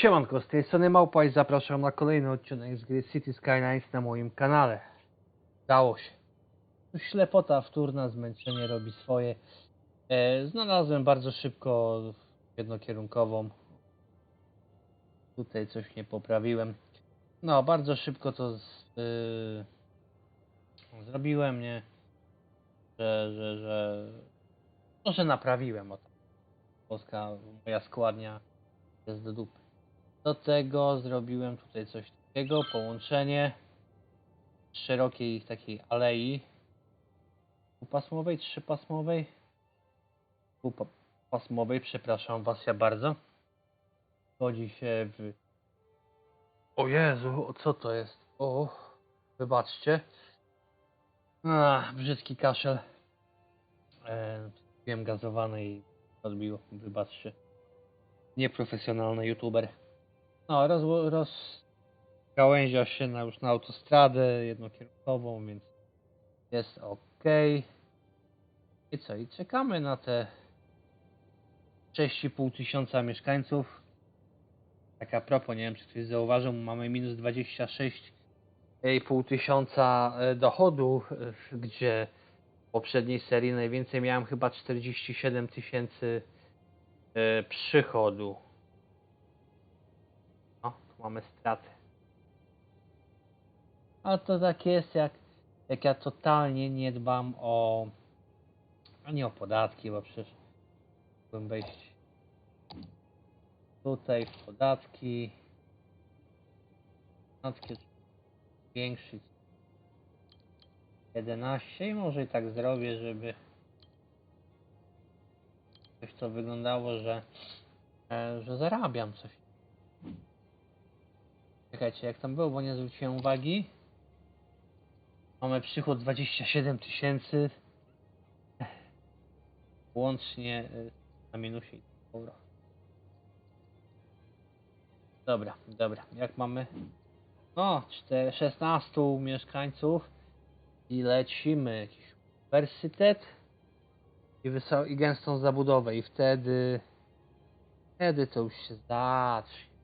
Siemanko, z tej strony Małpa i zapraszam na kolejny odcinek z gry City Skylines na moim kanale. Dało się. Ślepota wtórna, zmęczenie robi swoje. E, znalazłem bardzo szybko jednokierunkową. Tutaj coś nie poprawiłem. No, bardzo szybko to z, y, zrobiłem, nie? Że, że, że... No, że naprawiłem. O, tak. Polska, moja składnia jest do dupy. Do tego zrobiłem tutaj coś takiego, połączenie szerokiej takiej alei dwupasmowej, trzypasmowej dwupasmowej, przepraszam was ja bardzo. Wchodzi się w... O Jezu, co to jest? O, wybaczcie. A, brzydki kaszel. E, piłem gazowany i odbiło, wybaczcie nieprofesjonalny youtuber. No, roz, rozgałęzia się na, już na autostradę jednokierunkową, więc jest ok. I co? I czekamy na te 6,5 tysiąca mieszkańców. Tak a propos, nie wiem czy ktoś zauważył, mamy minus 26,5 tysiąca e, dochodu, gdzie w poprzedniej serii najwięcej miałem chyba 47 tysięcy e, przychodu. Mamy straty. A to tak jest, jak, jak ja totalnie nie dbam o. Nie o podatki, bo przecież mógłbym wejść tutaj w podatki. Podatki zwiększyć 11 i może i tak zrobię, żeby coś to wyglądało, że, e, że zarabiam coś. Czekajcie, jak tam było, bo nie zwróciłem uwagi. Mamy przychód 27 tysięcy. Łącznie e, na minusie. Dobra. Dobra, dobra. Jak mamy? No, 4, 16 mieszkańców i lecimy. Jakiś uniwersytet i, i gęstą zabudowę i wtedy wtedy to już się zacznie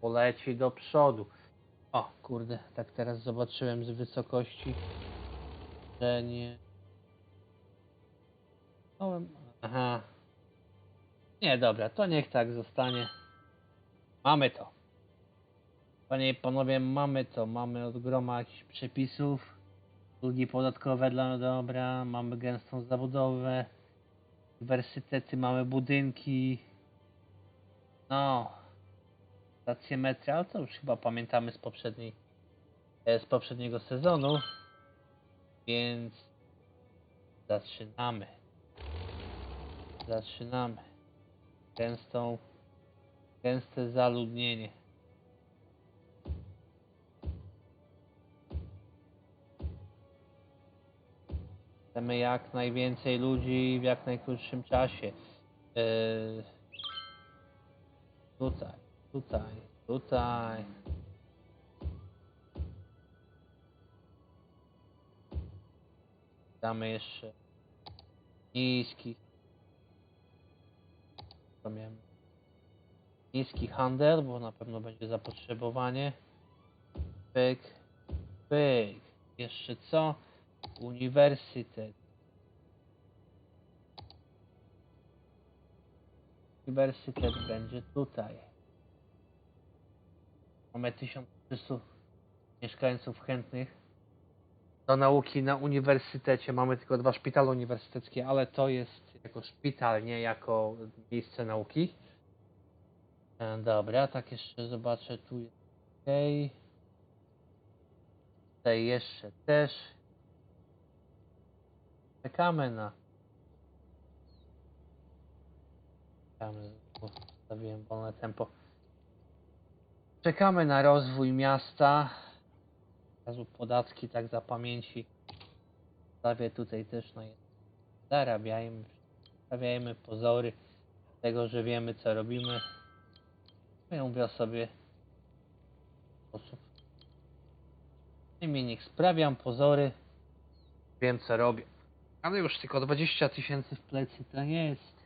poleci do przodu o kurde tak teraz zobaczyłem z wysokości nie aha nie dobra to niech tak zostanie mamy to Panie i panowie, mamy to. Mamy od groma jakichś przepisów. Ulgi podatkowe dla dobra. Mamy gęstą zabudowę. Uniwersytety, mamy budynki. No. Stacje metra, ale to już chyba pamiętamy z poprzedniej e, z poprzedniego sezonu. Więc zaczynamy. Zaczynamy. Gęstą gęste zaludnienie. Chcemy jak najwięcej ludzi w jak najkrótszym czasie. Yy, tutaj, tutaj, tutaj. Damy jeszcze niski. Miałem? Niski handel, bo na pewno będzie zapotrzebowanie. Pyk, pyk. Jeszcze co? Uniwersytet. Uniwersytet będzie tutaj. Mamy 1300 mieszkańców chętnych do nauki na uniwersytecie. Mamy tylko dwa szpitale uniwersyteckie, ale to jest jako szpital, nie jako miejsce nauki. E, Dobra, tak jeszcze zobaczę. Tu jest ok. Tutaj jeszcze też. Czekamy na. Czekamy, Zostawiłem wolne tempo. Czekamy na rozwój miasta. Razu podatki, tak za pamięci. Stawię tutaj też na jedno. Zarabiajmy. Stawiajmy pozory tego, że wiemy co robimy. Ja mówię o sobie w sposób. Imiennik sprawiam pozory. Wiem co robię. Ale już tylko 20 tysięcy w plecy to nie jest.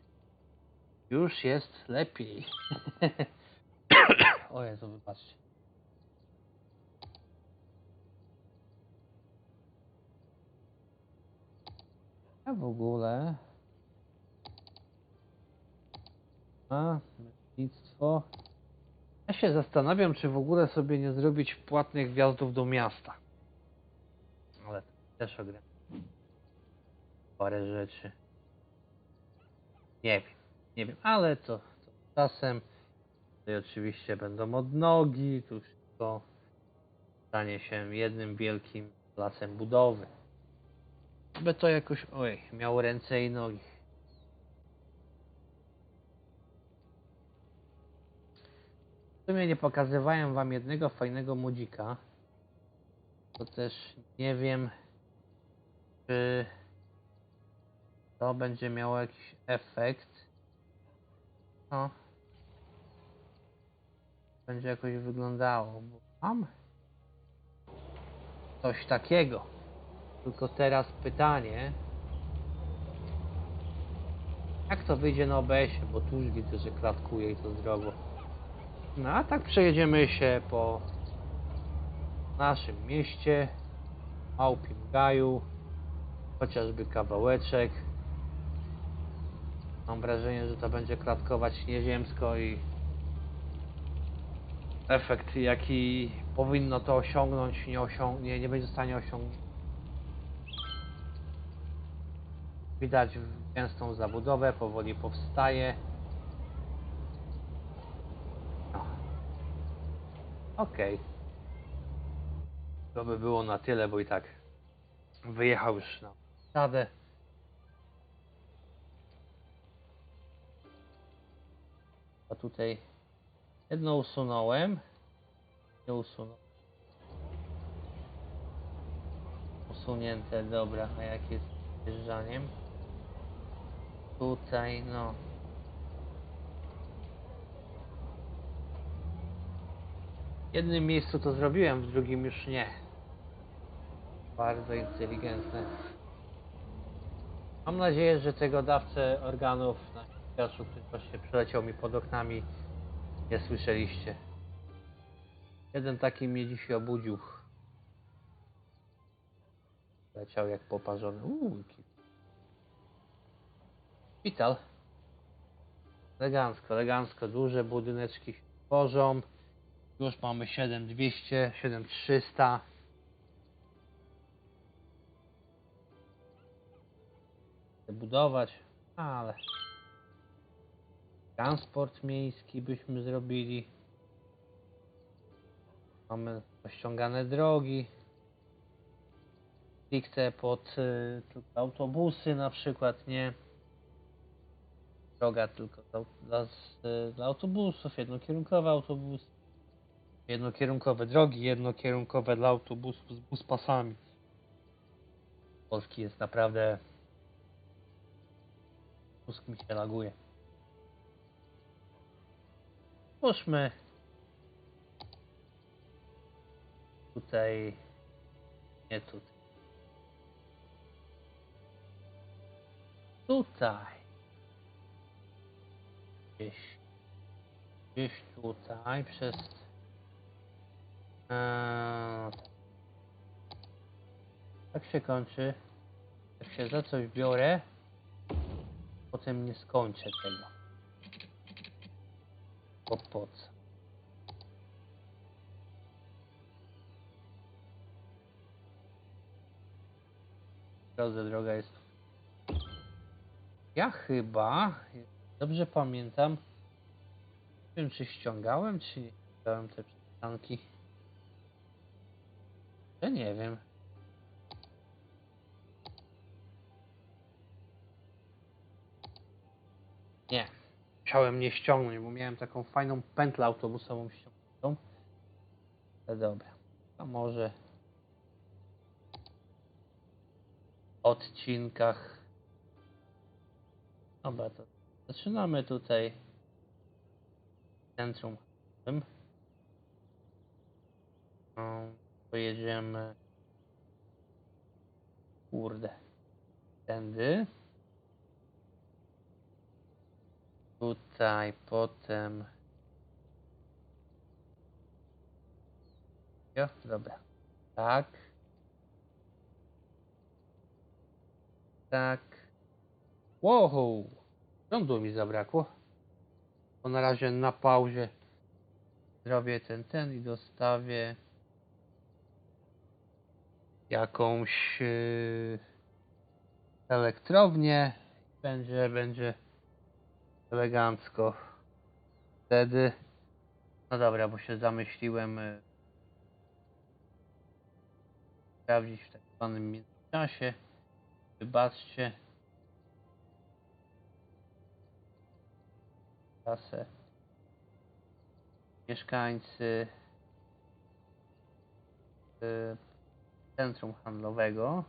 Już jest lepiej. o Jezu, wybaczcie. A w ogóle... A, lotnictwo. Ja się zastanawiam, czy w ogóle sobie nie zrobić płatnych wjazdów do miasta. Ale też ogram. Parę rzeczy. Nie wiem, nie wiem, ale to, to czasem. Tutaj oczywiście będą odnogi, tu wszystko stanie się jednym wielkim lasem budowy. By to jakoś, oj, miało ręce i nogi. W sumie nie pokazywałem wam jednego fajnego modzika. To też nie wiem, czy to będzie miało jakiś efekt. No. Będzie jakoś wyglądało. Bo mam coś takiego. Tylko teraz pytanie. Jak to wyjdzie na OBS-ie, bo tu już widzę, że klatkuje i to zdrowo. No a tak przejedziemy się po naszym mieście, Małpim Gaju, chociażby kawałeczek. Mam wrażenie, że to będzie klatkować nieziemsko i efekt jaki powinno to osiągnąć nie, osiąg nie, będzie w stanie osiągnąć. Widać gęstą zabudowę, powoli powstaje. Okej. To by było na tyle, bo i tak wyjechał już na sadę. A tutaj jedno usunąłem. Nie usunąłem. Usunięte, dobra. A jak jest z wjeżdżaniem? Tutaj, no. W jednym miejscu to zrobiłem, w drugim już nie. Bardzo inteligentne. Mam nadzieję, że tego dawcę organów na który właśnie przeleciał mi pod oknami, nie słyszeliście. Jeden taki mnie dzisiaj obudził. Leciał jak poparzony. Uuu, Szpital. Elegancko, elegancko. Duże budyneczki tworzą. Już mamy 7200, 7300. Chcę budować, ale transport miejski byśmy zrobili. Mamy pościągane drogi. Stricte pod y, autobusy na przykład, nie? droga tylko dla, dla, z- dla autobusów, jednokierunkowe autobusy, jednokierunkowe drogi, jednokierunkowe dla autobusów z buspasami. Polski jest naprawdę... Mózg mi się laguje. Spójrzmy tutaj, nie tutaj. Tutaj. Gdzieś, gdzieś tutaj przez eee, tak się kończy. Jak się za coś biorę potem nie skończę tego co drodze droga jest ja chyba Dobrze pamiętam. Nie wiem, czy ściągałem, czy nie ściągałem te przystanki. Ja nie wiem. Nie. Musiałem nie ściągnąć, bo miałem taką fajną pętlę autobusową ściągniętą. Ale dobra. A może odcinkach. Dobra, to Zaczynamy tutaj centrum. No, pojedziemy. Kurde. Tędy. Tutaj, potem. Jo, dobra. Tak. Tak. Wow! Prądu mi zabrakło. Bo na razie na pauzie zrobię ten, ten i dostawię jakąś yy, elektrownię. Będzie, będzie elegancko. Wtedy, no dobra, bo się zamyśliłem yy, sprawdzić w tak zwanym międzyczasie. Wybaczcie. Kasę. Mieszkańcy y, centrum handlowego.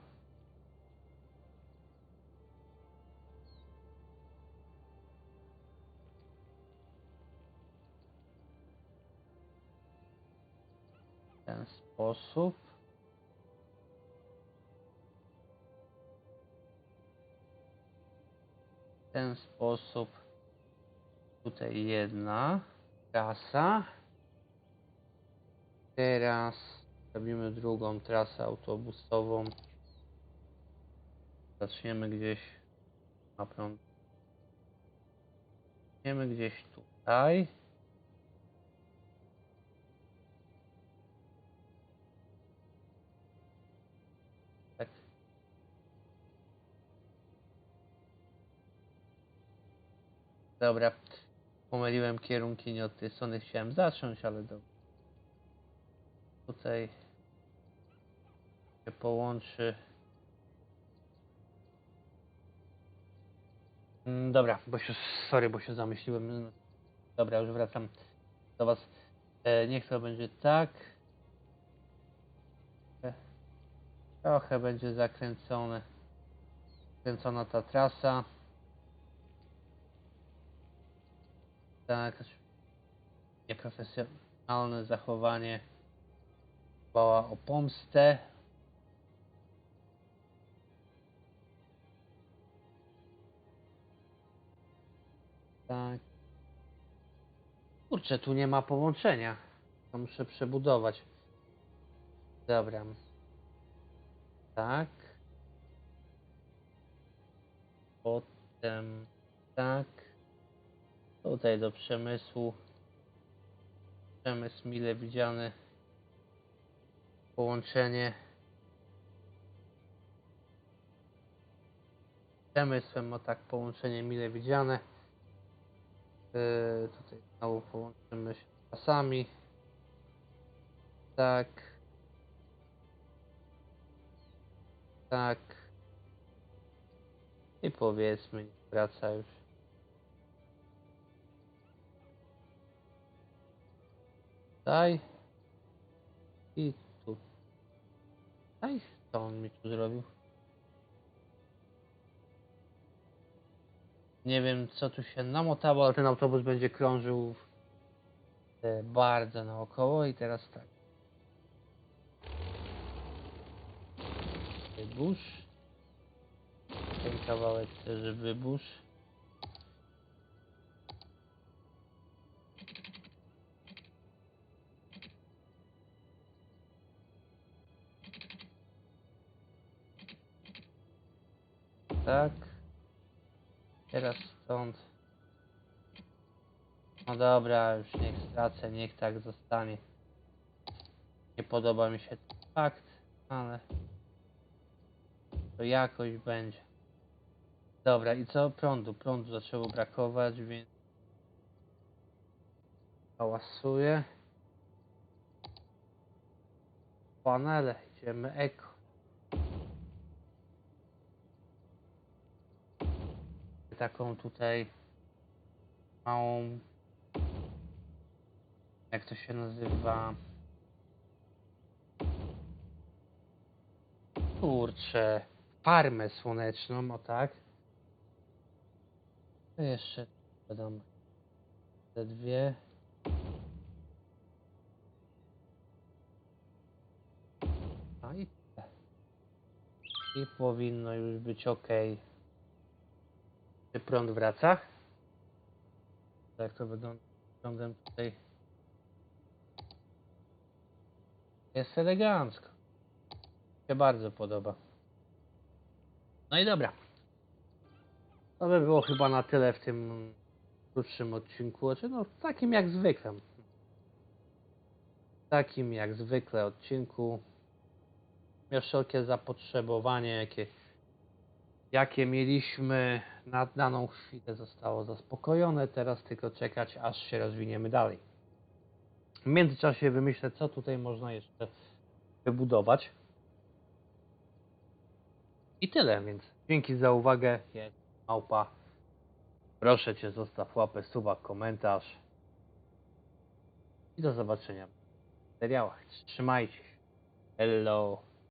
Ten sposób. W ten sposób. Tutaj jedna trasa. Teraz robimy drugą trasę autobusową. Zaczniemy gdzieś na prąd. Zaczniemy gdzieś tutaj. Dobra. Pomyliłem kierunki, nie od tej strony chciałem zacząć, ale dobra. Tutaj się połączy. Mm, Dobra, bo się, sorry, bo się zamyśliłem. Dobra, już wracam do Was. E, niech to będzie tak. E, trochę będzie zakręcone. Kręcona ta trasa. Tak, nieprofesjonalne zachowanie dbała o pomstę. Tak. Kurczę, tu nie ma połączenia. To muszę przebudować. Dobra. Tak. Potem tak. Tutaj do przemysłu. Przemysł mile widziany. Połączenie. Przemysłem, o tak, połączenie mile widziane. Yy, tutaj znowu połączymy się z pasami. Tak. Tak. I powiedzmy, wraca już. Tutaj. I tu. Aj, co on mi tu zrobił? Nie wiem, co tu się namotało, ale ten autobus będzie krążył e, bardzo naokoło i teraz tak. Wybórz. Ten kawałek też wybórz. Tak. Teraz stąd. No dobra, już niech stracę, niech tak zostanie. Nie podoba mi się ten fakt, ale to jakoś będzie. Dobra, i co? Prądu. Prądu zaczęło brakować, więc hałasuję. Panele, idziemy eko. Taką tutaj małą jak to się nazywa? Kurczę farmę słoneczną, o tak. To jeszcze dodam te dwie. A i tyle. i powinno już być ok czy prąd wraca? Jak to wygląda tutaj? Jest elegancko. Się bardzo podoba. No i dobra. To by było chyba na tyle w tym krótszym odcinku. Znaczy, no, takim jak zwykle. Takim jak zwykle odcinku. Miał wszelkie zapotrzebowanie, jakie, jakie mieliśmy na daną chwilę zostało zaspokojone. Teraz tylko czekać, aż się rozwiniemy dalej. W międzyczasie wymyślę, co tutaj można jeszcze wybudować. I tyle, więc dzięki za uwagę. Jest małpa. Proszę Cię, zostaw łapę, suba, komentarz. I do zobaczenia w materiałach. Trzymajcie się. Hello.